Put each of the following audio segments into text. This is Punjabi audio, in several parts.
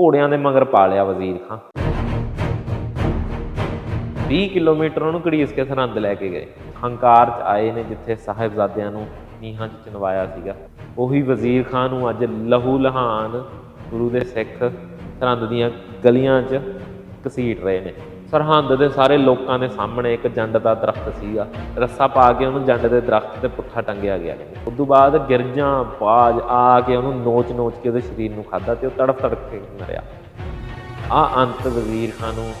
ਘੋੜਿਆਂ ਦੇ ਮਗਰ ਪਾ ਲਿਆ ਵਜ਼ੀਰ ਖਾਂ। 20 ਕਿਲੋਮੀਟਰ ਉਹਨੂੰ ਘੜੀਸ ਕੇ ਸਰਹੰਦ ਲੈ ਕੇ ਗਏ। ਹੰਕਾਰ ਚ ਆਏ ਨੇ ਜਿੱਥੇ ਸਾਹਿਬਜ਼ਾਦਿਆਂ ਨੂੰ ਨੀਹਾਂ 'ਚ ਚਿਣਵਾਇਆ ਸੀਗਾ। ਉਹੀ ਵਜ਼ੀਰ ਖਾਨ ਨੂੰ ਅੱਜ ਲਹੂ ਲਹਾਨ ਗੁਰੂ ਦੇ ਸਿੱਖ ਸਰਹੰਦ ਦੀਆਂ ਗਲੀਆਂ 'ਚ ਘਸੀਟ ਰਹੇ ਨੇ। ਸਰਹੰਦ ਦੇ ਸਾਰੇ ਲੋਕਾਂ ਦੇ ਸਾਹਮਣੇ ਇੱਕ ਜੰਡ ਦਾ ਦਰਖਤ ਸੀਗਾ। ਰੱਸਾ ਪਾ ਕੇ ਉਹਨੂੰ ਜੰਡ ਦੇ ਦਰਖਤ ਤੇ ਪੁੱਠਾ ਟੰਗਿਆ ਗਿਆ। ਉਸ ਤੋਂ ਬਾਅਦ ਗਿਰਜਾਂ, ਬਾਜ ਆ ਕੇ ਉਹਨੂੰ ਨੋਚ ਨੋਚ ਕੇ ਉਹਦੇ ਸਰੀਰ ਨੂੰ ਖਾਦਾ ਤੇ ਉਹ ਤੜਫ ਤੜਫ ਕੇ ਮਰਿਆ। ਆ ਅੰਤ ਵਜ਼ੀਰ ਖਾਨ ਨੂੰ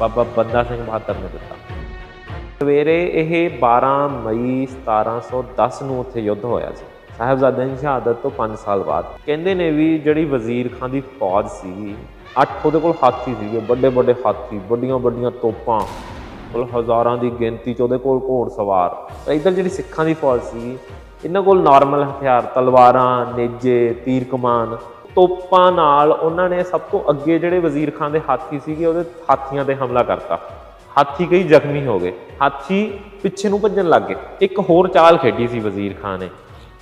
ਬਾਬਾ ਬੰਦਾ ਸਿੰਘ ਬਹਾਦਰ ਨੇ ਦਿੱਤਾ। ਸਵੇਰੇ ਇਹ 12 ਮਈ 1710 ਨੂੰ ਉੱਥੇ ਯੁੱਧ ਹੋਇਆ ਸੀ। ਸਾਹਿਬਜ਼ਾਦਿਆਂ ਦੀ ਸ਼ਹਾਦਤ ਤੋਂ 5 ਸਾਲ ਬਾਅਦ। ਕਹਿੰਦੇ ਨੇ ਵੀ ਜਿਹੜੀ ਵਜ਼ੀਰ ਖਾਨ ਦੀ ਫੌਜ ਸੀ ਅੱਠ ਉਹਦੇ ਕੋਲ ਹਾਥੀ ਸੀਗੇ, ਵੱਡੇ ਵੱਡੇ ਹਾਥੀ, ਵੱਡੀਆਂ ਵੱਡੀਆਂ ਤੋਪਾਂ ਕੋਲ ਹਜ਼ਾਰਾਂ ਦੀ ਗਿਣਤੀ ਚ ਉਹਦੇ ਕੋਲ ਘੋੜ ਸਵਾਰ। ਤਾਂ ਇੱਧਰ ਜਿਹੜੀ ਸਿੱਖਾਂ ਦੀ ਫੌਜ ਸੀ, ਇਹਨਾਂ ਕੋਲ ਨਾਰਮਲ ਹਥਿਆਰ, ਤਲਵਾਰਾਂ, ਨੇਜੇ ਤੀਰ ਕਮਾਨ ਤੋਪਾਂ ਨਾਲ ਉਹਨਾਂ ਨੇ ਸਭ ਤੋਂ ਅੱਗੇ ਜਿਹੜੇ ਵਜ਼ੀਰ ਖਾਨ ਦੇ ਹਾਥੀ ਸੀਗੇ, ਉਹਦੇ ਹਾਥੀਆਂ ਤੇ ਹਮਲਾ ਕਰਤਾ। ਹਾਥੀ ਕਈ ਜ਼ਖਮੀ ਹੋ ਗਏ। ਹਾਥੀ ਪਿੱਛੇ ਨੂੰ ਭੱਜਣ ਲੱਗ ਗਏ। ਇੱਕ ਹੋਰ ਚਾਲ ਖੇਡੀ ਸੀ ਵਜ਼ੀਰ ਖਾਨ ਨੇ।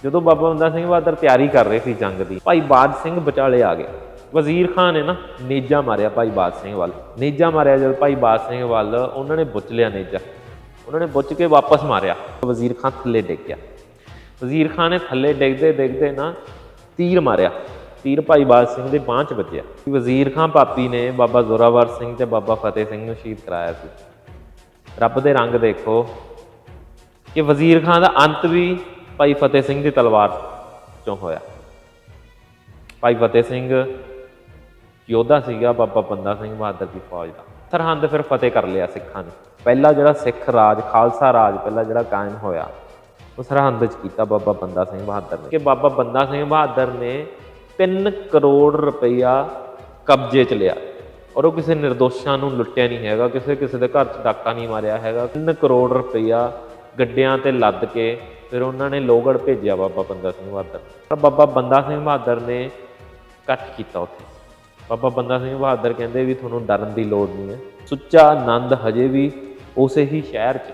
ਜਦੋਂ ਬਾਬਾ ਬੰਦਾ ਸਿੰਘ ਬਹਾਦਰ ਤਿਆਰੀ ਕਰ ਰਹੇ ਸੀ ਜੰਗ ਦੀ, ਭਾਈ ਬਾਜ ਸਿੰਘ ਵਿਚਾਲੇ ਆ ਗਏ। ਵਜ਼ੀਰ ਖਾਨ ਨੇ ਨਾ ਨੇਜਾ ਮਾਰਿਆ ਭਾਈ ਬਾਜ ਸਿੰਘ ਵੱਲ। ਨੇਜਾ ਮਾਰਿਆ ਜਦ ਭਾਈ ਬਾਜ ਸਿੰਘ ਵੱਲ, ਉਹਨਾਂ ਨੇ ਬੁੱਚ ਲਿਆ ਨੇਜਾ। ਉਹਨਾਂ ਨੇ ਬੁੱਚ ਕੇ ਵਾਪਸ ਮਾਰਿਆ। ਵਜ਼ੀਰ ਖਾਨ ਥੱਲੇ ਡਿੱਗ ਗਿਆ। ਵਜ਼ੀਰ ਖਾਨ ਨੇ ਥੱਲੇ ਡਿੱਗਦੇ ਡਿੱਗਦੇ ਨਾ ਤੀਰ ਮਾਰਿਆ। ਤੀਰ ਭਾਈ ਬਾਜ ਸਿੰਘ ਦੇ ਬਾਂਹ 'ਚ ਵੱਜਿਆ। ਵਜ਼ੀਰ ਖਾਨ ਪਾਪੀ ਨੇ ਬਾਬਾ ਜ਼ੋਰਾਵਰ ਸਿੰਘ ਤੇ ਬਾਬਾ ਫਤਿਹ ਸਿੰਘ ਨੂੰ ਸ਼ਹੀਦ ਕਰਾਇਆ ਸੀ। ਰੱਬ ਦੇ ਰੰਗ ਦੇਖੋ। ਕਿ ਵਜ਼ੀਰ ਖਾਨ ਦਾ ਅੰਤ ਵੀ ਭਾਈ ਫਤਿਹ ਸਿੰਘ ਦੀ ਤਲਵਾਰ ਚੋਂ ਹੋਇਆ। ਭਾਈ ਫਤਿਹ ਸਿੰਘ ਯੋਧਾ ਸੀਗਾ, ਬਾਬਾ ਬੰਦਾ ਸਿੰਘ ਬਹਾਦਰ ਦੀ ਫੌਜ ਦਾ। ਸਰਹੰਦ ਫਿਰ ਫਤਿਹ ਕਰ ਲਿਆ ਸਿੱਖਾਂ ਨੇ। ਪਹਿਲਾ ਜਿਹੜਾ ਸਿੱਖ ਰਾਜ, ਖਾਲਸਾ ਰਾਜ, ਪਹਿਲਾ ਜਿਹੜਾ ਕਾਇਮ ਹੋਇਆ, ਉਹ ਸਰਹੰਦ 'ਚ ਕੀਤਾ ਬਾਬਾ ਬੰਦਾ ਸਿੰਘ ਬਹਾਦਰ ਨੇ। ਕਿ ਬਾਬਾ ਬੰਦਾ ਸਿੰਘ ਬਹਾਦਰ ਨੇ 3 ਕਰੋੜ ਰੁਪਈਆ ਕਬਜ਼ੇ 'ਚ ਲਿਆ। ਔਰ ਉਹ ਕਿਸੇ ਨਿਰਦੋਸ਼ਾਂ ਨੂੰ ਲੁੱਟਿਆ ਨਹੀਂ ਹੈਗਾ, ਕਿਸੇ ਕਿਸੇ ਦੇ ਘਰ 'ਚ ਡਾਕਾ ਨਹੀਂ ਮਾਰਿਆ ਹੈਗਾ। 3 ਕਰੋੜ ਰੁਪਈਆ ਗੱਡਿਆਂ ਤੇ ਲੱਦ ਕੇ ਫਿਰ ਉਹਨਾਂ ਨੇ ਲੋਹਗੜ੍ਹ ਭੇਜਿਆ ਬਾਬਾ ਬੰਦਾ ਸਿੰਘ ਬਹਾਦਰ ਪਰ ਬਾਬਾ ਬੰਦਾ ਸਿੰਘ ਬਹਾਦਰ ਨੇ ਇਕੱਠ ਕੀਤਾ ਉੱਥੇ। ਬਾਬਾ ਬੰਦਾ ਸਿੰਘ ਬਹਾਦਰ ਕਹਿੰਦੇ ਵੀ ਤੁਹਾਨੂੰ ਡਰਨ ਦੀ ਲੋੜ ਨਹੀਂ ਹੈ। ਸੁੱਚਾ ਆਨੰਦ ਹਜੇ ਵੀ ਉਸੇ ਹੀ ਸ਼ਹਿਰ 'ਚ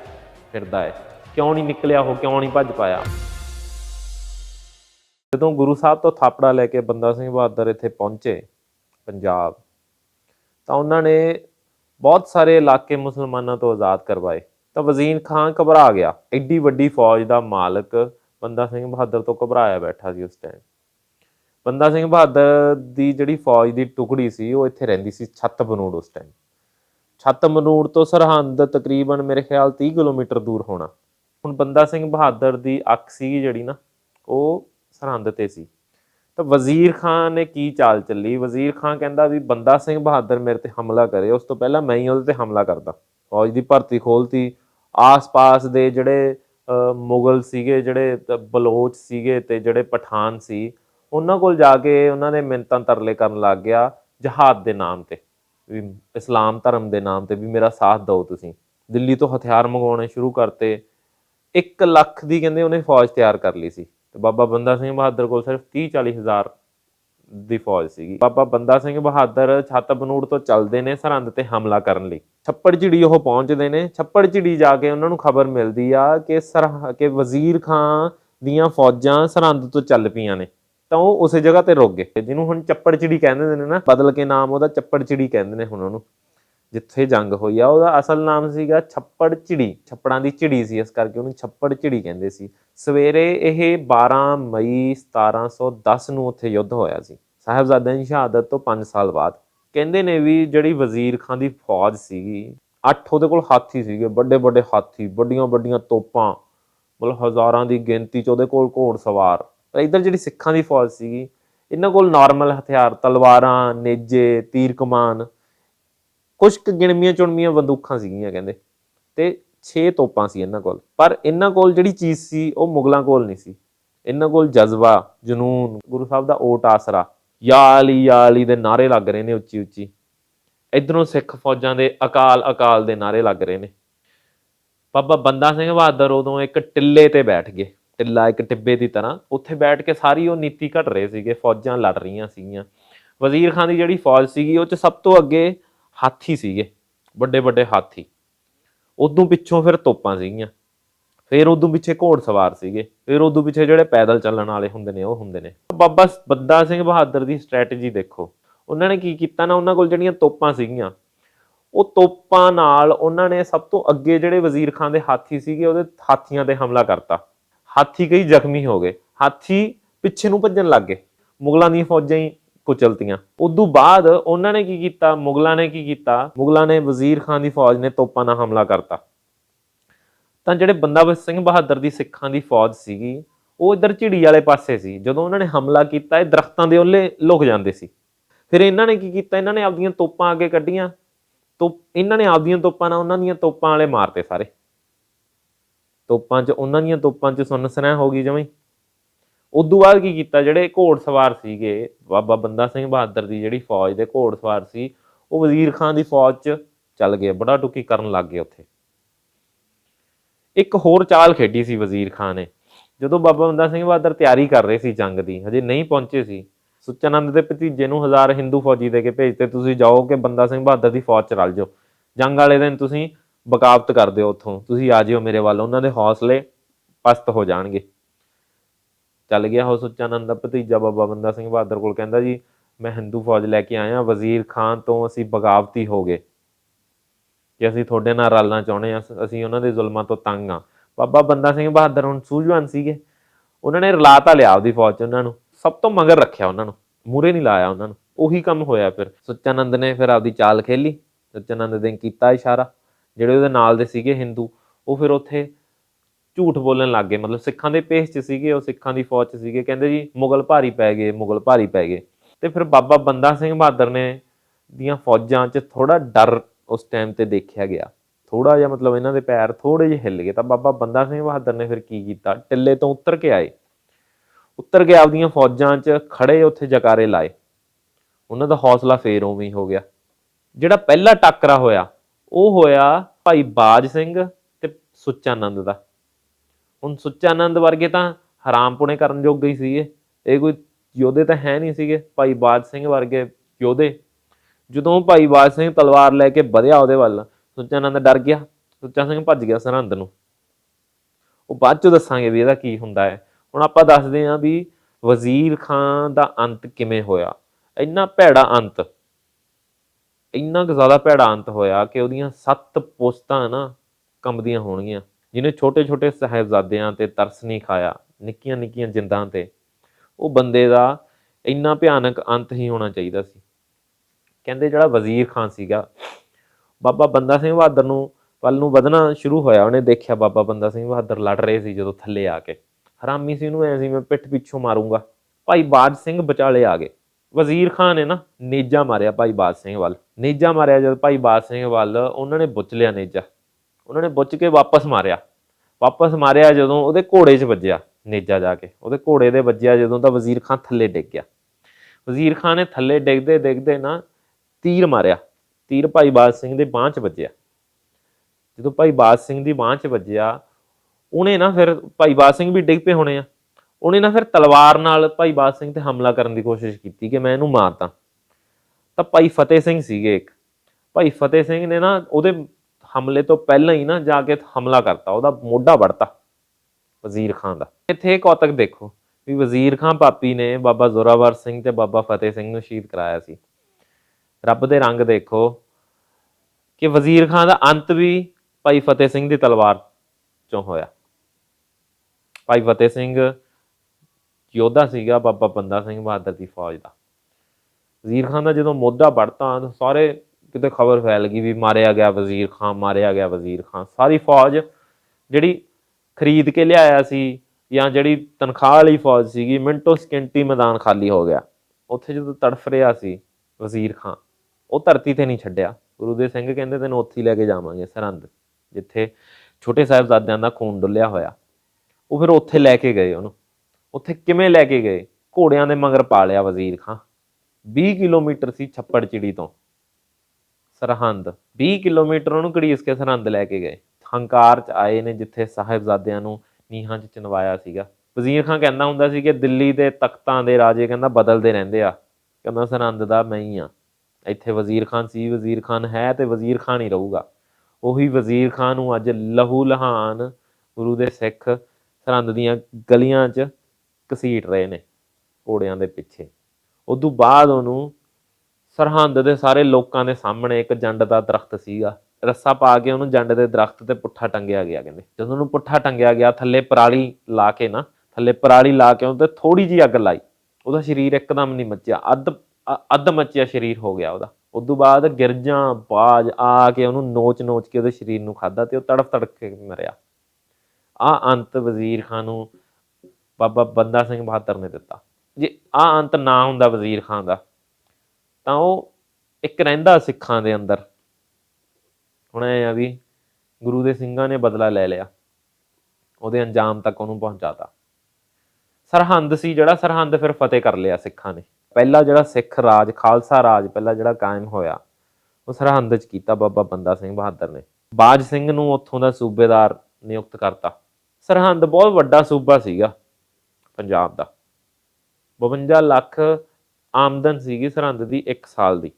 ਫਿਰਦਾ ਹੈ। ਕਿਉਂ ਨਹੀਂ ਨਿਕਲਿਆ ਉਹ, ਕਿਉਂ ਨਹੀਂ ਭੱਜ ਪਾਇਆ? ਜਦੋਂ ਗੁਰੂ ਸਾਹਿਬ ਤੋਂ ਥਾਪੜਾ ਲੈ ਕੇ ਬੰਦਾ ਸਿੰਘ ਬਹਾਦਰ ਇੱਥੇ ਪਹੁੰਚੇ ਪੰਜਾਬ, ਤਾਂ ਉਹਨਾਂ ਨੇ ਬਹੁਤ ਸਾਰੇ ਇਲਾਕੇ ਮੁਸਲਮਾਨਾਂ ਤੋਂ ਆਜ਼ਾਦ ਕਰਵਾਏ। ਤਾਂ ਵਜ਼ੀਰ ਖਾਨ ਘਬਰਾ ਗਿਆ। ਐਡੀ ਵੱਡੀ ਫੌਜ ਦਾ ਮਾਲਕ ਬੰਦਾ ਸਿੰਘ ਬਹਾਦਰ ਤੋਂ ਘਬਰਾਇਆ ਬੈਠਾ ਸੀ ਉਸ ਟਾਈਮ ਬੰਦਾ ਸਿੰਘ ਬਹਾਦਰ ਦੀ ਜਿਹੜੀ ਫੌਜ ਦੀ ਟੁਕੜੀ ਸੀ ਉਹ ਇੱਥੇ ਰਹਿੰਦੀ ਸੀ ਛੱਤ ਬਨੂੜ ਉਸ ਟਾਈਮ ਛੱਤ ਬਨੂੜ ਤੋਂ ਸਰਹੰਦ ਤਕਰੀਬਨ ਮੇਰੇ ਖਿਆਲ 30 ਕਿਲੋਮੀਟਰ ਦੂਰ ਹੋਣਾ। ਹੁਣ ਬੰਦਾ ਸਿੰਘ ਬਹਾਦਰ ਦੀ ਅੱਖ ਸੀ ਜਿਹੜੀ ਨਾ ਉਹ ਸਰਹੰਦ ਤੇ ਸੀ। ਤਾਂ ਵਜ਼ੀਰ ਖਾਨ ਨੇ ਕੀ ਚਾਲ ਚੱਲੀ? ਵਜ਼ੀਰ ਖਾਨ ਕਹਿੰਦਾ ਵੀ ਬੰਦਾ ਸਿੰਘ ਬਹਾਦਰ ਮੇਰੇ ਤੇ ਹਮਲਾ ਕਰੇ ਉਸ ਤੋਂ ਪਹਿਲਾਂ ਮੈਂ ਹੀ ਉਹਦੇ ਤੇ ਹਮਲਾ ਕਰਦਾ। ਫੌਜ ਦੀ ਭਰਤੀ ਖੋਲਤੀ। ਆਸ-ਪਾਸ ਦੇ ਜਿਹੜੇ ਅ, ਮੁਗਲ ਸੀਗੇ ਜਿਹੜੇ ਬਲੋਚ ਸੀਗੇ ਤੇ ਜਿਹੜੇ ਪਠਾਨ ਸੀ ਉਹਨਾਂ ਕੋਲ ਜਾ ਕੇ ਉਹਨਾਂ ਦੇ ਮਿੰਤਾਂ ਤਰਲੇ ਕਰਨ ਲੱਗ ਗਿਆ ਜਹਾਦ ਦੇ ਨਾਮ ਤੇ, ਵੀ ਇਸਲਾਮ ਧਰਮ ਦੇ ਨਾਮ ਤੇ ਵੀ ਮੇਰਾ ਸਾਥ ਦਿਓ ਤੁਸੀਂ। ਦਿੱਲੀ ਤੋਂ ਹਥਿਆਰ ਮੰਗਵਾਉਣੇ ਸ਼ੁਰੂ ਕਰਤੇ। 1 ਲੱਖ ਦੀ ਕਹਿੰਦੇ ਉਹਨੇ ਫੌਜ ਤਿਆਰ ਕਰ ਲਈ ਸੀ। ਤੇ ਬਾਬਾ ਬੰਦਾ ਸਿੰਘ ਬਹਾਦਰ ਕੋਲ ਸਿਰਫ 30 40 ਹਜ਼ਾਰ ਦੀ ਫੌਜ ਸੀਗੀ। ਬਾਬਾ ਬੰਦਾ ਸਿੰਘ ਬਹਾਦਰ ਛੱਤ ਬਨੂੜ ਤੋਂ ਚੱਲਦੇ ਨੇ ਸਰਹੰਦ ਤੇ ਹਮਲਾ ਕਰਨ ਲਈ। ਛੱਪੜ ਝਿੜੀ ਉਹ ਪਹੁੰਚਦੇ ਨੇ। ਛੱਪੜ ਝਿੜੀ ਜਾ ਕੇ ਉਹਨਾਂ ਨੂੰ ਖਬਰ ਮਿਲਦੀ ਆ ਕਿ ਸਰਹ, ਕਿ ਵਜ਼ੀਰ ਖਾਂ ਦੀਆਂ ਫੌਜਾਂ ਸਰਹੰਦ ਤੋਂ ਚੱਲ ਪਈਆਂ ਨੇ। ਤਾਂ ਉਹ ਉਸੇ ਜਗ੍ਹਾ ਤੇ ਰੁਕ ਗਏ। ਜਿਹਨੂੰ ਹੁਣ ਚੱਪੜ ਝਿੜੀ ਕਹਿੰਦੇ ਨੇ ਨਾ, ਬਦਲ ਕੇ ਨਾਮ ਉਹਦਾ ਚੱਪੜ ਝਿੜੀ ਕਹਿੰਦੇ ਨੇ ਹੁਣ ਉਹਨੂੰ। ਜਿੱਥੇ ਜੰਗ ਹੋਈ ਆ, ਉਹਦਾ ਅਸਲ ਨਾਮ ਸੀਗਾ ਛੱਪੜ ਚਿੜੀ, ਛੱਪੜਾਂ ਦੀ ਚਿੜੀ ਸੀ, ਇਸ ਕਰਕੇ ਉਹਨੂੰ ਛੱਪੜ ਚਿੜੀ ਕਹਿੰਦੇ ਸੀ। ਸਵੇਰੇ ਇਹ 12 ਮਈ 1710 ਨੂੰ ਉੱਥੇ ਯੁੱਧ ਹੋਇਆ ਸੀ। ਸਾਹਿਬਜ਼ਾਦਿਆਂ ਦੀ ਸ਼ਹਾਦਤ ਤੋਂ 5 ਸਾਲ ਬਾਅਦ। ਕਹਿੰਦੇ ਨੇ ਵੀ ਜਿਹੜੀ ਵਜ਼ੀਰ ਖਾਨ ਦੀ ਫੌਜ ਸੀਗੀ, ਅੱਠ ਉਹਦੇ ਕੋਲ ਹਾਥੀ ਸੀਗੇ, ਵੱਡੇ ਵੱਡੇ ਹਾਥੀ, ਵੱਡੀਆਂ ਵੱਡੀਆਂ ਤੋਪਾਂ, ਮਤਲਬ ਹਜ਼ਾਰਾਂ ਦੀ ਗਿਣਤੀ ਚ ਉਹਦੇ ਕੋਲ ਘੋੜ ਸਵਾਰ। ਪਰ ਇੱਧਰ ਜਿਹੜੀ ਸਿੱਖਾਂ ਦੀ ਫੌਜ ਸੀਗੀ, ਇਹਨਾਂ ਕੋਲ ਨਾਰਮਲ ਹਥਿਆਰ, ਤਲਵਾਰਾਂ, ਨੇਜੇ, ਤੀਰ ਕਮਾਨ ਕੁਝ ਕੁ ਗਿਣਵੀਆਂ ਚੁਣਵੀਆਂ ਬੰਦੂਕਾਂ ਸੀਗੀਆਂ ਕਹਿੰਦੇ। ਤੇ 6 ਤੋਪਾਂ ਸੀ ਇਹਨਾਂ ਕੋਲ। ਪਰ ਇਹਨਾਂ ਕੋਲ ਜਿਹੜੀ ਚੀਜ਼ ਸੀ, ਉਹ ਮੁਗਲਾਂ ਕੋਲ ਨਹੀਂ ਸੀ। ਇਹਨਾਂ ਕੋਲ ਜਜ਼ਬਾ, ਜਨੂਨ, ਗੁਰੂ ਸਾਹਿਬ ਦਾ ਓਟ ਆਸਰਾ ਯਾ ਅਲੀ ਯਾ ਅਲੀ ਦੇ ਨਾਰੇ ਲੱਗ ਰਹੇ ਨੇ ਉੱਚੀ ਉੱਚੀ। ਇਧਰੋਂ ਸਿੱਖ ਫੌਜਾਂ ਦੇ ਅਕਾਲ ਅਕਾਲ ਦੇ ਨਾਰੇ ਲੱਗ ਰਹੇ ਨੇ। ਬਾਬਾ ਬੰਦਾ ਸਿੰਘ ਬਹਾਦਰ ਉਦੋਂ ਇੱਕ ਟਿੱਲੇ ਤੇ ਬੈਠ ਗਏ। ਟਿੱਲਾ ਇੱਕ ਟਿੱਬੇ ਦੀ ਤਰ੍ਹਾਂ, ਉੱਥੇ ਬੈਠ ਕੇ ਸਾਰੀ ਉਹ ਨੀਤੀ ਘਟ ਰਹੇ ਸੀਗੇ, ਫੌਜਾਂ ਲੜ ਰਹੀਆਂ ਸੀਗੀਆਂ। ਵਜ਼ੀਰ ਖਾਨ ਦੀ ਜਿਹੜੀ ਫੌਜ ਸੀਗੀ, ਉਹ ਚ ਸਭ ਤੋਂ ਅੱਗੇ ਹਾਥੀ ਸੀਗੇ, ਵੱਡੇ ਵੱਡੇ ਹਾਥੀ। ਉਦੋਂ ਪਿੱਛੋਂ ਫਿਰ ਤੋਪਾਂ ਸੀਗੀਆਂ, ਫਿਰ ਉਦੋਂ ਪਿੱਛੇ ਘੋੜ ਸਵਾਰ ਸੀਗੇ, ਫਿਰ ਉਦੋਂ ਪਿੱਛੇ ਜਿਹੜੇ ਪੈਦਲ ਚੱਲਣ ਵਾਲੇ ਹੁੰਦੇ ਨੇ, ਉਹ ਹੁੰਦੇ ਨੇ। ਬਾਬਾ ਬੰਦਾ ਸਿੰਘ ਬਹਾਦਰ ਦੀ ਸਟ੍ਰੈਟਜੀ ਦੇਖੋ, ਉਹਨਾਂ ਨੇ ਕੀ ਕੀਤਾ ਨਾ, ਉਹਨਾਂ ਕੋਲ ਜਿਹੜੀਆਂ ਤੋਪਾਂ ਸੀਗੀਆਂ, ਉਹ ਤੋਪਾਂ ਨਾਲ ਉਹਨਾਂ ਨੇ ਸਭ ਤੋਂ ਅੱਗੇ ਜਿਹੜੇ ਵਜ਼ੀਰ ਖਾਨ ਦੇ ਹਾਥੀ ਸੀਗੇ, ਉਹਦੇ ਹਾਥੀਆਂ ਤੇ ਹਮਲਾ ਕਰਤਾ। ਹਾਥੀ ਕਈ ਜ਼ਖਮੀ ਹੋ ਗਏ। ਹਾਥੀ ਪਿੱਛੇ ਨੂੰ ਭੱਜਣ ਲੱਗ ਗਏ। ਮੁਗਲਾਂ ਦੀਆਂ ਫੌਜਾਂ ਹੀ ਕੁਚਲਤੀਆਂ। ਉਦੋਂ ਬਾਅਦ ਉਹਨਾਂ ਨੇ ਕੀ ਕੀਤਾ? ਮੁਗਲਾਂ ਨੇ ਕੀ ਕੀਤਾ? ਮੁਗਲਾਂ ਨੇ ਵਜ਼ੀਰ ਖਾਨ ਦੀ ਫੌਜ ਨੇ ਤੋਪਾਂ ਨਾਲ ਹਮਲਾ ਕਰਤਾ। ਤਾਂ ਜਿਹੜੇ ਬੰਦਾ ਸਿੰਘ ਬਹਾਦਰ ਦੀ ਸਿੱਖਾਂ ਦੀ ਫੌਜ ਸੀਗੀ, ਉਹ ਇੱਧਰ ਝਿੜੀ ਵਾਲੇ ਪਾਸੇ ਸੀ। ਜਦੋਂ ਉਹਨਾਂ ਨੇ ਹਮਲਾ ਕੀਤਾ, ਇਹ ਦਰਖਤਾਂ ਦੇ ਉੱਲੇ ਲੁਕ ਜਾਂਦੇ ਸੀ। ਫਿਰ ਇਹਨਾਂ ਨੇ ਕੀ ਕੀਤਾ? ਇਹਨਾਂ ਨੇ ਆਪਦੀਆਂ ਤੋਪਾਂ ਅੱਗੇ ਕੱਢੀਆਂ। ਤੋ ਇਹਨਾਂ ਨੇ ਆਪਦੀਆਂ ਤੋਪਾਂ ਨਾਲ ਉਹਨਾਂ ਦੀਆਂ ਤੋਪਾਂ ਵਾਲੇ ਮਾਰਤੇ ਸਾਰੇ। ਤੋਪਾਂ 'ਚ, ਉਹਨਾਂ ਦੀਆਂ ਤੋਪਾਂ 'ਚ ਸੁੰਨਸਨਾ ਹੋ ਗਈ ਜਮਾਂ ਉਦੋਂ ਬਾਅਦ ਕੀ ਕੀਤਾ, ਜਿਹੜੇ ਘੋੜਸਵਾਰ ਸੀਗੇ, ਬਾਬਾ ਬੰਦਾ ਸਿੰਘ ਬਹਾਦਰ ਦੀ ਜਿਹੜੀ ਫੌਜ ਦੇ ਘੋੜਸਵਾਰ ਸੀ, ਉਹ ਵਜ਼ੀਰ ਖਾਨ ਦੀ ਫੌਜ 'ਚ ਚੱਲ ਗਏ, ਬੜਾ ਟੁਕੀ ਕਰਨ ਲੱਗ ਗਏ ਉੱਥੇ। ਇੱਕ ਹੋਰ ਚਾਲ ਖੇਡੀ ਸੀ ਵਜ਼ੀਰ ਖਾਨ ਨੇ, ਜਦੋਂ ਬਾਬਾ ਬੰਦਾ ਸਿੰਘ ਬਹਾਦਰ ਤਿਆਰੀ ਕਰ ਰਹੇ ਸੀ ਜੰਗ ਦੀ, ਹਜੇ ਨਹੀਂ ਪਹੁੰਚੇ ਸੀ, ਸੁੱਚਾਨੰਦ ਦੇ ਭਤੀਜੇ ਨੂੰ ਹਜ਼ਾਰ ਹਿੰਦੂ ਫੌਜੀ ਦੇ ਕੇ ਭੇਜਤੇ, ਤੁਸੀਂ ਜਾਓ ਕਿ ਬੰਦਾ ਸਿੰਘ ਬਹਾਦਰ ਦੀ ਫੌਜ ਚ ਰਲ ਜਾਓ। ਜੰਗ ਵਾਲੇ ਦਿਨ ਤੁਸੀਂ ਬਗਾਵਤ ਕਰ ਦਿਓ ਉੱਥੋਂ। ਤੁਸੀਂ ਆ ਜਿਓ ਮੇਰੇ ਵੱਲ, ਉਹਨਾਂ ਦੇ ਹੌਸਲੇ ਪਸਤ ਹੋ ਜਾਣਗੇ। ਚੱਲ ਗਿਆ ਉਹ ਸੁੱਚਾਨੰਦ ਦਾ ਭਤੀਜਾ ਬਾਬਾ ਬੰਦਾ ਸਿੰਘ ਬਹਾਦਰ ਕੋਲ ਕਹਿੰਦਾ ਜੀ, ਮੈਂ ਹਿੰਦੂ ਫੌਜ ਲੈ ਕੇ ਆਇਆ, ਵਜ਼ੀਰ ਖਾਨ ਤੋਂ ਅਸੀਂ ਬਗਾਵਤੀ ਹੋ ਗਏ। ਕਿ ਅਸੀਂ ਤੁਹਾਡੇ ਨਾਲ ਰਲਣਾ ਚਾਹੁੰਦੇ ਹਾਂ, ਅਸੀਂ ਉਹਨਾਂ ਦੇ ਜ਼ੁਲਮਾਂ ਤੋਂ ਤੰਗ ਆ ਬਾਬਾ ਬੰਦਾ ਸਿੰਘ ਬਹਾਦਰ ਹੁਣ ਸੂਝਵਾਨ ਸੀਗੇ। ਉਹਨਾਂ ਨੇ ਰਲਾ ਤਾਂ ਲਿਆ ਆਪਦੀ ਫੌਜ ਚ ਉਹਨਾਂ ਨੂੰ, ਸਭ ਤੋਂ ਮਗਰ ਰੱਖਿਆ ਉਹਨਾਂ ਨੂੰ ਮੂਰੇ ਨਹੀਂ ਲਾਇਆ ਉਹਨਾਂ ਨੂੰ। ਉਹੀ ਕੰਮ ਹੋਇਆ ਫਿਰ। ਸੁੱਚਾਨੰਦ ਨੇ ਫਿਰ ਆਪਦੀ ਚਾਲ ਖੇਲੀ। ਸੁੱਚਾਨੰਦ ਨੇ ਕੀਤਾ ਇਸ਼ਾਰਾ। ਜਿਹੜੇ ਉਹਦੇ ਨਾਲ ਦੇ ਸੀਗੇ ਹਿੰਦੂ, ਉਹ ਫਿਰ ਉੱਥੇ ਝੂਠ ਬੋਲਣ ਲੱਗ ਗਏ। ਮਤਲਬ ਸਿੱਖਾਂ ਦੇ ਪੇਸ 'ਚ ਸੀਗੇ, ਉਹ ਸਿੱਖਾਂ ਦੀ ਫੌਜ 'ਚ ਸੀਗੇ। ਕਹਿੰਦੇ ਜੀ, ਮੁਗਲ ਭਾਰੀ ਪੈ ਗਏ, ਮੁਗਲ ਭਾਰੀ ਪੈ ਗਏ। ਤੇ ਫਿਰ ਬਾਬਾ ਬੰਦਾ ਸਿੰਘ ਬਹਾਦਰ ਨੇ ਦੀਆਂ ਫੌਜਾਂ 'ਚ ਥੋੜਾ ਡਰ ਉਸ ਟਾਈਮ ਤੇ ਦੇਖਿਆ ਗਿਆ। ਥੋੜਾ ਜਿਹਾ ਮਤਲਬ ਇਹਨਾਂ ਦੇ ਪੈਰ ਥੋੜੇ ਜਿਹੇ ਹਿੱਲ ਗਏ। ਤਾਂ ਬਾਬਾ ਬੰਦਾ ਸਿੰਘ ਬਹਾਦਰ ਨੇ ਫਿਰ ਕੀ ਕੀਤਾ? ਟਿੱਲੇ ਤੋਂ ਉੱਤਰ ਕੇ ਆਏ। ਉੱਤਰ ਕੇ ਆਪਦੀਆਂ ਫੌਜਾਂ 'ਚ ਖੜੇ ਉੱਥੇ ਜਕਾਰੇ ਲਾਏ। ਉਹਨਾਂ ਦਾ ਹੌਸਲਾ ਫੇਰ ਉਵੇਂ ਹੀ ਹੋ ਗਿਆ। ਜਿਹੜਾ ਪਹਿਲਾ ਟੱਕਰਾ ਹੋਇਆ ਉਹ ਹੋਇਆ ਭਾਈ ਬਾਜ ਸਿੰਘ ਤੇ ਸੁੱਚਾਨੰਦ ਦਾ। ਹੁਣ ਸੁੱਚਾਨੰਦ ਵਰਗੇ ਤਾਂ ਹਰਾਮਪੁਣੇ ਕਰਨ ਜੋਗੇ ਹੀ ਸੀਗੇ। ਇਹ ਕੋਈ ਯੋਧੇ ਤਾਂ ਹੈ ਨਹੀਂ ਸੀਗੇ, ਭਾਈ ਬਾਜ ਸਿੰਘ ਵਰਗੇ ਯੋਧੇ। ਜਦੋਂ ਭਾਈ ਬਾਜ ਸਿੰਘ ਤਲਵਾਰ ਲੈ ਕੇ ਵਧਿਆ ਉਹਦੇ ਵੱਲ, ਸੁੱਚਾਨੰਦ ਡਰ ਗਿਆ। ਸੁੱਚਾ ਸਿੰਘ ਭੱਜ ਗਿਆ ਸਰਹੰਦ ਨੂੰ। ਉਹ ਬਾਅਦ 'ਚੋਂ ਦੱਸਾਂਗੇ ਵੀ ਇਹਦਾ ਕੀ ਹੁੰਦਾ ਹੈ। ਹੁਣ ਆਪਾਂ ਦੱਸਦੇ ਹਾਂ ਵੀ ਵਜ਼ੀਰ ਖਾਨ ਦਾ ਅੰਤ ਕਿਵੇਂ ਹੋਇਆ। ਇੰਨਾ ਭੈੜਾ ਅੰਤ। ਇੰਨਾ ਕੁ ਜ਼ਿਆਦਾ ਭੈੜਾ ਅੰਤ ਹੋਇਆ ਕਿ ਉਹਦੀਆਂ ਸੱਤ ਪੁਸਤਾਂ ਨਾ ਕੰਬਦੀਆਂ ਹੋਣਗੀਆਂ। ਜਿਹਨੇ ਛੋਟੇ ਛੋਟੇ ਸਾਹਿਬਜ਼ਾਦਿਆਂ ਤੇ ਤਰਸ ਨਹੀਂ ਖਾਇਆ ਨਿੱਕੀਆਂ ਨਿੱਕੀਆਂ ਜਿੰਦਾਂ ਤੇ, ਉਹ ਬੰਦੇ ਦਾ ਇੰਨਾ ਭਿਆਨਕ ਅੰਤ ਹੀ ਹੋਣਾ ਚਾਹੀਦਾ ਸੀ। ਕਹਿੰਦੇ ਜਿਹੜਾ ਵਜ਼ੀਰ ਖਾਨ ਸੀਗਾ, ਬਾਬਾ ਬੰਦਾ ਸਿੰਘ ਬਹਾਦਰ ਨੂੰ ਵੱਲ ਨੂੰ ਵਧਣਾ ਸ਼ੁਰੂ ਹੋਇਆ। ਉਹਨੇ ਦੇਖਿਆ ਬਾਬਾ ਬੰਦਾ ਸਿੰਘ ਬਹਾਦਰ ਲੜ ਰਹੇ ਸੀ ਜਦੋਂ ਥੱਲੇ ਆ ਕੇ। ਹਰਾਮੀ ਸੀ ਉਹਨੂੰ, ਐ ਸੀ, ਮੈਂ ਪਿੱਠ ਪਿੱਛੋਂ ਮਾਰੂੰਗਾ। ਭਾਈ ਬਾਜ ਸਿੰਘ ਵਿਚਾਲੇ ਆ ਗਏ। ਵਜ਼ੀਰ ਖਾਨ ਨੇ ਨਾ ਨੇਜਾ ਮਾਰਿਆ ਭਾਈ ਬਾਜ ਸਿੰਘ ਵੱਲ। ਨੇਜਾ ਮਾਰਿਆ ਜਦ ਭਾਈ ਬਾਜ ਸਿੰਘ ਵੱਲ, ਉਹਨਾਂ ਨੇ ਬੁੱਚ ਲਿਆ ਨੇਜਾ। ਉਹਨਾਂ ਨੇ ਬੁੱਚ ਕੇ ਵਾਪਸ ਮਾਰਿਆ। ਵਾਪਸ ਮਾਰਿਆ ਜਦੋਂ ਉਹਦੇ ਘੋੜੇ 'ਚ ਵੱਜਿਆ ਨੇਜਾ ਜਾ ਕੇ। ਉਹਦੇ ਘੋੜੇ ਦੇ ਵੱਜਿਆ ਜਦੋਂ ਤਾਂ ਵਜ਼ੀਰ ਖਾਨ ਥੱਲੇ ਡਿੱਗ ਗਿਆ। ਵਜ਼ੀਰ ਖਾਨ ਨੇ ਥੱਲੇ ਡਿੱਗਦੇ ਡਿੱਗਦੇ ਨਾ ਤੀਰ ਮਾਰਿਆ। ਤੀਰ ਭਾਈ ਬਾਜ ਸਿੰਘ ਦੇ ਬਾਹ 'ਚ ਵੱਜਿਆ। ਜਦੋਂ ਭਾਈ ਬਾਜ ਸਿੰਘ ਦੀ ਬਾਹ 'ਚ ਵੱਜਿਆ, ਉਹਨੇ ਨਾ ਫਿਰ ਭਾਈ ਬਾਜ ਸਿੰਘ ਵੀ ਡਿੱਗ ਪਏ ਹੋਣੇ ਆ। ਉਹਨੇ ਨਾ ਫਿਰ ਤਲਵਾਰ ਨਾਲ ਭਾਈ ਬਾਜ ਸਿੰਘ ਤੇ ਹਮਲਾ ਕਰਨ ਦੀ ਕੋਸ਼ਿਸ਼ ਕੀਤੀ ਕਿ ਮੈਂ ਇਹਨੂੰ ਮਾਰਦਾ। ਤਾਂ ਭਾਈ ਫਤਿਹ ਸਿੰਘ ਸੀਗੇ ਇੱਕ। ਭਾਈ ਫਤਿਹ ਸਿੰਘ ਨੇ ਨਾ ਉਹਦੇ ਹਮਲੇ ਤੋਂ ਪਹਿਲਾਂ ਹੀ ਨਾ ਜਾ ਕੇ ਹਮਲਾ ਕਰਤਾ, ਉਹਦਾ ਮੋਢਾ ਵੜਤਾ ਵਜ਼ੀਰ ਖਾਨ ਦਾ। ਇੱਥੇ ਇਹ ਕੌਤਕ ਦੇਖੋ ਵੀ ਵਜ਼ੀਰ ਖਾਨ ਪਾਪੀ ਨੇ ਬਾਬਾ ਜ਼ੋਰਾਵਰ ਸਿੰਘ ਤੇ ਬਾਬਾ ਫਤਿਹ ਸਿੰਘ ਨੂੰ ਸ਼ਹੀਦ ਕਰਾਇਆ ਸੀ। ਰੱਬ ਦੇ ਰੰਗ ਦੇਖੋ ਕਿ ਵਜ਼ੀਰ ਖਾਨ ਦਾ ਅੰਤ ਵੀ ਭਾਈ ਫਤਿਹ ਸਿੰਘ ਦੀ ਤਲਵਾਰ ਚੋਂ ਹੋਇਆ। ਭਾਈ ਫਤਿਹ ਸਿੰਘ ਯੋਧਾ ਸੀਗਾ ਬਾਬਾ ਬੰਦਾ ਸਿੰਘ ਬਹਾਦਰ ਦੀ ਫੌਜ ਦਾ। ਵਜ਼ੀਰ ਖਾਨ ਦਾ ਜਦੋਂ ਮੋਢਾ ਵੜਤਾ ਤਾਂ ਸਾਰੇ ਕਿਤੇ ਖਬਰ ਫੈਲ ਗਈ ਵੀ ਮਾਰਿਆ ਗਿਆ ਵਜ਼ੀਰ ਖਾਨ, ਮਾਰਿਆ ਗਿਆ ਵਜ਼ੀਰ ਖਾਨ। ਸਾਰੀ ਫੌਜ ਜਿਹੜੀ ਖਰੀਦ ਕੇ ਲਿਆਇਆ ਸੀ ਜਾਂ ਜਿਹੜੀ ਤਨਖਾਹ ਵਾਲੀ ਫੌਜ ਸੀਗੀ, ਮਿੰਟੋ ਸਕਿੰਟੀ ਮੈਦਾਨ ਖਾਲੀ ਹੋ ਗਿਆ। ਉੱਥੇ ਜਦੋਂ ਤੜਫ ਰਿਹਾ ਸੀ ਵਜ਼ੀਰ ਖਾਨ, ਉਹ ਧਰਤੀ ਤੇ ਨਹੀਂ ਛੱਡਿਆ। ਗੁਰੂ ਦੇ ਸਿੰਘ ਕਹਿੰਦੇ, ਤੈਨੂੰ ਉੱਥੇ ਹੀ ਲੈ ਕੇ ਜਾਵਾਂਗੇ ਸਰਹੰਦ, ਜਿੱਥੇ ਛੋਟੇ ਸਾਹਿਬਜ਼ਾਦਿਆਂ ਦਾ ਖੂਨ ਡੁੱਲਿਆ ਹੋਇਆ। ਉਹ ਫਿਰ ਉੱਥੇ ਲੈ ਕੇ ਗਏ ਉਹਨੂੰ। ਉੱਥੇ ਕਿਵੇਂ ਲੈ ਕੇ ਗਏ? ਘੋੜਿਆਂ ਦੇ ਮਗਰ ਪਾ ਲਿਆ ਵਜ਼ੀਰ ਖਾਂ। 20 ਕਿਲੋਮੀਟਰ ਸੀ ਛੱਪੜ ਚਿੜੀ ਤੋਂ। ਸਰਹੰਦ। 20 ਕਿਲੋਮੀਟਰ ਉਹਨੂੰ ਘੜੀਸ ਕੇ ਸਰਹੰਦ ਲੈ ਕੇ ਗਏ। ਹੰਕਾਰ ਚ ਆਏ ਨੇ ਜਿੱਥੇ ਸਾਹਿਬਜ਼ਾਦਿਆਂ ਨੂੰ ਨੀਹਾਂ ਚ ਚਨਵਾਇਆ ਸੀਗਾ। ਵਜ਼ੀਰ ਖਾਂ ਕਹਿੰਦਾ ਹੁੰਦਾ ਸੀ ਕਿ ਦਿੱਲੀ ਦੇ ਤਖਤਾਂ ਦੇ ਰਾਜੇ ਕਹਿੰਦਾ ਬਦਲਦੇ ਰਹਿੰਦੇ ਆ। ਕਹਿੰਦਾ ਸਰਹੰਦ ਦਾ ਮੈਂ ਹੀ ਆ। ਇੱਥੇ ਵਜ਼ੀਰ ਖਾਨ ਸੀ, ਵਜ਼ੀਰ ਖਾਨ ਹੈ ਤੇ ਵਜ਼ੀਰ ਖਾਨ ਹੀ ਰਹੂਗਾ। ਉਹੀ ਵਜ਼ੀਰ ਖਾਨ ਨੂੰ ਅੱਜ ਲਹੂ ਲਹਾਨ ਗੁਰੂ ਦੇ ਸਿੱਖ ਸਰਹੰਦ ਦੀਆਂ ਗਲੀਆਂ 'ਚ ਘਸੀਟ ਰਹੇ ਨੇ ਘੋੜਿਆਂ ਦੇ ਪਿੱਛੇ। ਉਦੋਂ ਬਾਅਦ ਉਹਨੂੰ ਸਰਹੰਦ ਦੇ ਸਾਰੇ ਲੋਕਾਂ ਦੇ ਸਾਹਮਣੇ ਇੱਕ ਜੰਡ ਦਾ ਦਰਖਤ ਸੀਗਾ। ਰੱਸਾ ਪਾ ਕੇ ਉਹਨੂੰ ਜੰਡ ਦੇ ਦਰਖਤ ਤੇ ਪੁੱਠਾ ਟੰਗਿਆ ਗਿਆ ਕਹਿੰਦੇ। ਜਦੋਂ ਉਹਨੂੰ ਪੁੱਠਾ ਟੰਗਿਆ ਗਿਆ, ਥੱਲੇ ਪਰਾਲੀ ਲਾ ਕੇ ਨਾ, ਥੱਲੇ ਪਰਾਲੀ ਲਾ ਕੇ ਉਹਦੇ ਥੋੜੀ ਜੀ ਅੱਗ ਲਾਈ। ਉਹਦਾ ਸਰੀਰ ਇੱਕਦਮ ਨਹੀਂ ਮੱਚਿਆ, ਅੱਧ, ਅ- ਅੱਧ ਮੱਚਿਆ ਸਰੀਰ ਹੋ ਗਿਆ ਉਹਦਾ। ਉਦੋਂ ਬਾਅਦ ਗਿਰਜਾਂ ਬਾਜ ਆ ਕੇ ਉਹਨੂੰ ਨੋਚ ਨੋਚ ਕੇ ਉਹਦੇ ਸਰੀਰ ਨੂੰ ਖਾਦਾ ਤੇ ਉਹ ਤੜਫ ਤੜਫ ਕੇ ਮਰਿਆ। ਆ ਅੰਤ ਵਜ਼ੀਰ ਖਾਨ ਨੂੰ ਬਾਬਾ ਬੰਦਾ ਸਿੰਘ ਬਹਾਦਰ ਨੇ ਦਿੱਤਾ। ਜੇ ਆ ਅੰਤ ਨਾ ਹੁੰਦਾ ਵਜ਼ੀਰ ਖਾਨ ਦਾ, ਤਾਂ ਉਹ ਇੱਕ ਰਹਿੰਦਾ ਸਿੱਖਾਂ ਦੇ ਅੰਦਰ। ਹੁਣ ਇਹ ਆ ਵੀ ਗੁਰੂ ਦੇ ਸਿੰਘਾਂ ਨੇ ਬਦਲਾ ਲੈ ਲਿਆ। ਉਹਦੇ ਅੰਜਾਮ ਤੱਕ ਉਹਨੂੰ ਪਹੁੰਚਾਤਾ। ਸਰਹੰਦ ਸੀ ਜਿਹੜਾ ਸਰਹੰਦ ਫਿਰ ਫਤਿਹ ਕਰ ਲਿਆ ਸਿੱਖਾਂ ਨੇ। ਪਹਿਲਾ ਜਿਹੜਾ ਸਿੱਖ ਰਾਜ, ਖਾਲਸਾ ਰਾਜ ਪਹਿਲਾ ਜਿਹੜਾ ਕਾਇਮ ਹੋਇਆ, ਉਹ ਸਰਹੰਦ 'ਚ ਕੀਤਾ ਬਾਬਾ ਬੰਦਾ ਸਿੰਘ ਬਹਾਦਰ ਨੇ। ਬਾਜ ਸਿੰਘ ਨੂੰ ਉੱਥੋਂ ਦਾ ਸੂਬੇਦਾਰ ਨਿਯੁਕਤ ਕਰਤਾ। ਸਰਹੰਦ ਬਹੁਤ ਵੱਡਾ ਸੂਬਾ ਸੀਗਾ। ਪੰਜਾਬ ਦਾ। 52 ਲੱਖ ਆਮਦਨ ਸੀਗੀ ਸਰਹੰਦ ਦੀ 1 ਸਾਲ ਦੀ।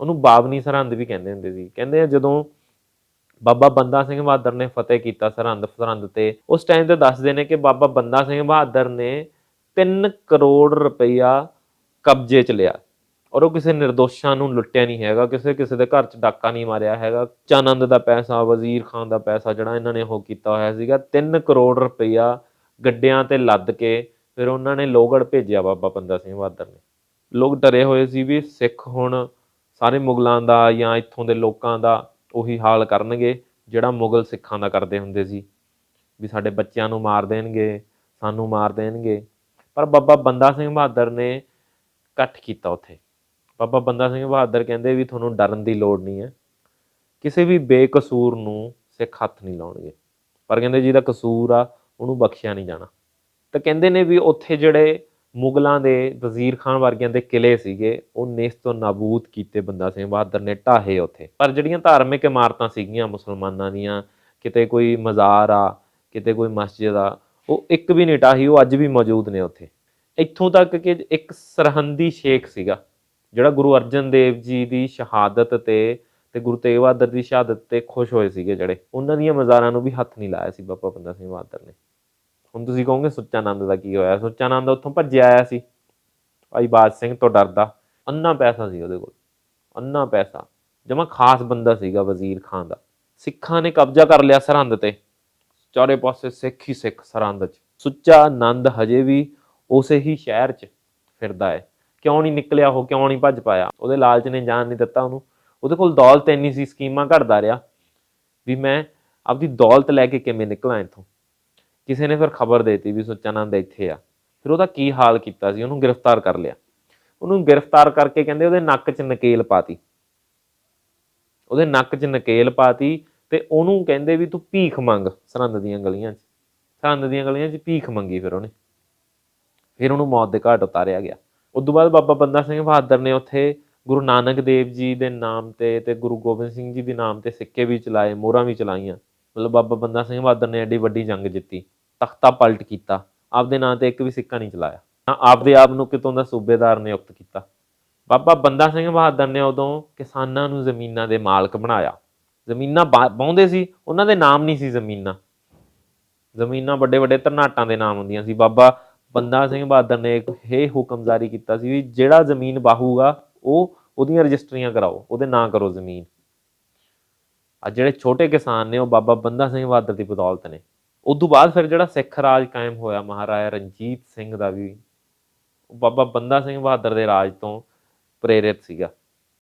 ਉਹਨੂੰ ਬਾਬਨੀ ਸਰਹੰਦ ਵੀ ਕਹਿੰਦੇ ਹੁੰਦੇ ਸੀ। ਕਹਿੰਦੇ ਆ ਜਦੋਂ ਬਾਬਾ ਬੰਦਾ ਸਿੰਘ ਬਹਾਦਰ ਨੇ ਫਤਿਹ ਕੀਤਾ ਸਰਹੰਦ ਸਰਹੰਦ ਤੇ, ਉਸ ਟਾਈਮ ਤੇ ਦੱਸਦੇ ਨੇ ਕਿ ਬਾਬਾ ਬੰਦਾ ਸਿੰਘ ਬਹਾਦਰ ਨੇ 3 ਕਰੋੜ ਰੁਪਈਆ ਕਬਜ਼ੇ 'ਚ ਲਿਆ। ਔਰ ਉਹ ਕਿਸੇ ਨਿਰਦੋਸ਼ਾਂ ਨੂੰ ਲੁੱਟਿਆ ਨਹੀਂ ਹੈਗਾ, ਕਿਸੇ ਕਿਸੇ ਦੇ ਘਰ 'ਚ ਡਾਕਾ ਨਹੀਂ ਮਾਰਿਆ ਹੈਗਾ। ਚਾਨੰਦ ਦਾ ਪੈਸਾ, ਵਜ਼ੀਰ ਖਾਨ ਦਾ ਪੈਸਾ ਜਿਹੜਾ ਇਹਨਾਂ ਨੇ ਉਹ ਕੀਤਾ ਹੋਇਆ ਸੀਗਾ 3 ਕਰੋੜ ਰੁਪਈਆ ਗੱਡਿਆਂ ਤੇ ਲੱਦ ਕੇ ਫਿਰ ਉਹਨਾਂ ਨੇ ਲੋਹਗੜ੍ਹ ਭੇਜਿਆ ਬਾਬਾ ਬੰਦਾ ਸਿੰਘ ਬਹਾਦਰ ਨੇ। ਲੋਕ ਡਰੇ ਹੋਏ ਸੀ ਵੀ ਸਿੱਖ ਹੁਣ ਸਾਰੇ ਮੁਗਲਾਂ ਦਾ ਜਾਂ ਇੱਥੋਂ ਦੇ ਲੋਕਾਂ ਦਾ ਉਹੀ ਹਾਲ ਕਰਨਗੇ ਜਿਹੜਾ ਮੁਗਲ ਸਿੱਖਾਂ ਦਾ ਕਰਦੇ ਹੁੰਦੇ ਸੀ। ਵੀ ਸਾਡੇ ਬੱਚਿਆਂ ਨੂੰ ਮਾਰ ਦੇਣਗੇ, ਸਾਨੂੰ ਮਾਰ ਦੇਣਗੇ। ਪਰ ਬਾਬਾ ਬੰਦਾ ਸਿੰਘ ਬਹਾਦਰ ਨੇ ਇਕੱਠ ਕੀਤਾ ਉੱਥੇ। ਬਾਬਾ ਬੰਦਾ ਸਿੰਘ ਬਹਾਦਰ ਕਹਿੰਦੇ ਵੀ ਤੁਹਾਨੂੰ ਡਰਨ ਦੀ ਲੋੜ ਨਹੀਂ ਹੈ। ਕਿਸੇ ਵੀ ਬੇਕਸੂਰ ਨੂੰ ਸਿੱਖ ਹੱਥ ਨਹੀਂ ਲਾਉਣਗੇ। ਪਰ ਕਹਿੰਦੇ ਜਿਹਦਾ ਕਸੂਰ ਆ ਉਹਨੂੰ ਬਖਸ਼ਿਆ ਨਹੀਂ ਜਾਣਾ। ਤਾਂ ਕਹਿੰਦੇ ਨੇ ਵੀ ਉੱਥੇ ਜਿਹੜੇ ਮੁਗਲਾਂ ਦੇ ਵਜ਼ੀਰ ਖਾਨ ਵਰਗਿਆਂ ਦੇ ਕਿਲੇ ਸੀਗੇ, ਉਹ ਨੇਸ ਤੋਂ ਨਾਬੂਦ ਕੀਤੇ ਬੰਦਾ ਸਿੰਘ ਬਹਾਦਰ ਨੇ ਢਾਹੇ ਉੱਥੇ। ਪਰ ਜਿਹੜੀਆਂ ਧਾਰਮਿਕ ਇਮਾਰਤਾਂ ਸੀਗੀਆਂ ਮੁਸਲਮਾਨਾਂ ਦੀਆਂ, ਕਿਤੇ ਕੋਈ ਮਜ਼ਾਰ ਆ, ਕਿਤੇ ਕੋਈ ਮਸਜਿਦ ਆ, ਉਹ ਇੱਕ ਵੀ ਨਹੀਂ ਢਾਹੀ, ਉਹ ਅੱਜ ਵੀ ਮੌਜੂਦ ਨੇ ਉੱਥੇ। ਇੱਥੋਂ ਤੱਕ ਕਿ ਇੱਕ ਸਰਹੰਦੀ ਸ਼ੇਖ ਸੀਗਾ, ਜਿਹੜਾ ਗੁਰੂ ਅਰਜਨ ਦੇਵ ਜੀ ਦੀ ਸ਼ਹਾਦਤ ਤੇ ਤੇ ਗੁਰੂ ਤੇਗ ਬਹਾਦਰ ਦੀ ਸ਼ਹਾਦਤ ਤੇ ਖੁਸ਼ ਹੋਏ ਸੀਗੇ ਜਿਹੜੇ। ਉਹਨਾਂ ਦੀਆਂ ਮਜ਼ਾਰਾਂ ਨੂੰ ਵੀ ਹੱਥ ਨਹੀਂ ਲਾਇਆ ਸੀ ਬਾਬਾ ਬੰਦਾ ਸਿੰਘ ਬਹਾਦਰ ਨੇ। ਹੁਣ ਤੁਸੀਂ ਕਹੋਗੇ, ਸੁੱਚਾ ਆਨੰਦ ਦਾ ਕੀ ਹੋਇਆ? ਸੁੱਚਾਨੰਦ ਉੱਥੋਂ ਭੱਜਿਆ ਆਇਆ ਸੀ। ਭਾਈ ਬਾਜ ਸਿੰਘ ਤੋਂ ਡਰਦਾ। ਅੰਨਾ ਪੈਸਾ ਸੀ ਉਹਦੇ ਕੋਲ। ਅੰਨਾ ਪੈਸਾ। ਜਮਾ ਖਾਸ ਬੰਦਾ ਸੀਗਾ ਵਜ਼ੀਰ ਖਾਨ ਦਾ। ਸਿੱਖਾਂ ਨੇ ਕਬਜ਼ਾ ਕਰ ਲਿਆ ਸਰਹੰਦ ਤੇ। ਚਾਰੇ ਪਾਸੇ ਸਿੱਖ ਹੀ ਸਿੱਖ ਸਰਹੰਦ 'ਚ। ਸੁੱਚਾ ਆਨੰਦ ਹਜੇ ਵੀ ਉਸੇ ਹੀ ਸ਼ਹਿਰ 'ਚ ਫਿਰਦਾ ਹੈ। ਕਿਉਂ ਨਹੀਂ ਨਿਕਲਿਆ ਉਹ? ਕਿਉਂ ਨਹੀਂ ਭੱਜ ਪਾਇਆ? ਉਹਦੇ ਲਾਲਚ ਨੇ ਜਾਨ ਨਹੀਂ ਦਿੱਤਾ ਉਹਨੂੰ। ਉਹਦੇ ਕੋਲ ਦੌਲਤ ਇੰਨੀ ਸੀ, ਸਕੀਮਾਂ ਘੜਦਾ ਰਿਹਾ ਵੀ ਮੈਂ ਆਪਦੀ ਦੌਲਤ ਲੈ ਕੇ ਕਿਵੇਂ ਨਿਕਲਾਂ ਇੱਥੋਂ। ਕਿਸੇ ਨੇ ਫਿਰ ਖਬਰ ਦੇਤੀ ਵੀ ਸੁੱਚਾਨੰਦ ਇੱਥੇ ਆ। ਫਿਰ ਉਹਦਾ ਕੀ ਹਾਲ ਕੀਤਾ ਸੀ? ਉਹਨੂੰ ਗ੍ਰਿਫਤਾਰ ਕਰ ਲਿਆ। ਉਹਨੂੰ ਗ੍ਰਿਫਤਾਰ ਕਰਕੇ ਕਹਿੰਦੇ ਉਹਦੇ ਨੱਕ 'ਚ ਨਕੇਲ ਪਾਤੀ। ਉਹਦੇ ਨੱਕ 'ਚ ਨਕੇਲ ਪਾਤੀ ਤੇ ਉਹਨੂੰ ਕਹਿੰਦੇ ਵੀ ਤੂੰ ਭੀਖ ਮੰਗ ਸਰਹੰਦ ਦੀਆਂ ਗਲੀਆਂ 'ਚ। ਸਰਹੰਦ ਦੀਆਂ ਗਲੀਆਂ 'ਚ ਭੀਖ ਮੰਗੀ ਫਿਰ ਉਹਨੇ। ਫਿਰ ਉਹਨੂੰ ਮੌਤ ਦੇ ਘਾਟ ਉਤਾਰਿਆ ਗਿਆ। ਉਸ ਤੋਂ ਬਾਅਦ ਬਾਬਾ ਬੰਦਾ ਸਿੰਘ ਬਹਾਦਰ ਨੇ ਉੱਥੇ ਗੁਰੂ ਨਾਨਕ ਦੇਵ ਜੀ ਦੇ ਨਾਮ ਤੇ ਤੇ ਗੁਰੂ ਗੋਬਿੰਦ ਸਿੰਘ ਜੀ ਦੇ ਨਾਮ ਤੇ ਸਿੱਕੇ ਵੀ ਚਲਾਏ, ਮੋਹਰਾਂ ਵੀ ਚਲਾਈਆਂ। ਮਤਲਬ ਬਾਬਾ ਬੰਦਾ ਸਿੰਘ ਬਹਾਦਰ ਨੇ ਐਡੀ ਵੱਡੀ ਜੰਗ ਜਿੱਤੀ, ਤਖਤਾ ਪਲਟ ਕੀਤਾ, ਆਪਦੇ ਨਾਂ ਤੇ ਇੱਕ ਵੀ ਸਿੱਕਾ ਨਹੀਂ ਚਲਾਇਆ। ਨਾ ਆਪਦੇ ਆਪ ਨੂੰ ਕਿਤੋਂ ਦਾ ਸੂਬੇਦਾਰ ਨਿਯੁਕਤ ਕੀਤਾ। ਬਾਬਾ ਬੰਦਾ ਸਿੰਘ ਬਹਾਦਰ ਨੇ ਉਦੋਂ ਕਿਸਾਨਾਂ ਨੂੰ ਜ਼ਮੀਨਾਂ ਦੇ ਮਾਲਕ ਬਣਾਇਆ। ਜ਼ਮੀਨਾਂ ਬਾਉਂਦੇ ਸੀ, ਉਹਨਾਂ ਦੇ ਨਾਮ ਨਹੀਂ ਸੀ ਜ਼ਮੀਨਾਂ। ਜ਼ਮੀਨਾਂ ਵੱਡੇ ਵੱਡੇ ਧਰਨਾਟਾਂ ਦੇ ਨਾਮ ਹੁੰਦੀਆਂ ਸੀ। ਬਾਬਾ ਬੰਦਾ ਸਿੰਘ ਬਹਾਦਰ ਨੇ ਇੱਕ ਇਹ ਹੁਕਮ ਜਾਰੀ ਕੀਤਾ ਸੀ ਵੀ ਜਿਹੜਾ ਜ਼ਮੀਨ ਬਾਹੂਗਾ ਉਹ ਉਹਦੀਆਂ ਰਜਿਸਟਰੀਆਂ ਕਰਾਓ, ਉਹਦੇ ਨਾਂ ਕਰੋ ਜ਼ਮੀਨ। ਆ ਜਿਹੜੇ ਛੋਟੇ ਕਿਸਾਨ ਨੇ, ਉਹ ਬਾਬਾ ਬੰਦਾ ਸਿੰਘ ਬਹਾਦਰ ਦੀ ਬਦੌਲਤ ਨੇ। ਉਸ ਤੋਂ ਬਾਅਦ ਫਿਰ ਜਿਹੜਾ ਸਿੱਖ ਰਾਜ ਕਾਇਮ ਹੋਇਆ, ਮਹਾਰਾਜਾ ਰਣਜੀਤ ਸਿੰਘ ਦਾ ਵੀ ਬਾਬਾ ਬੰਦਾ ਸਿੰਘ ਬਹਾਦਰ ਦੇ ਰਾਜ ਤੋਂ ਪ੍ਰੇਰਿਤ ਸੀਗਾ।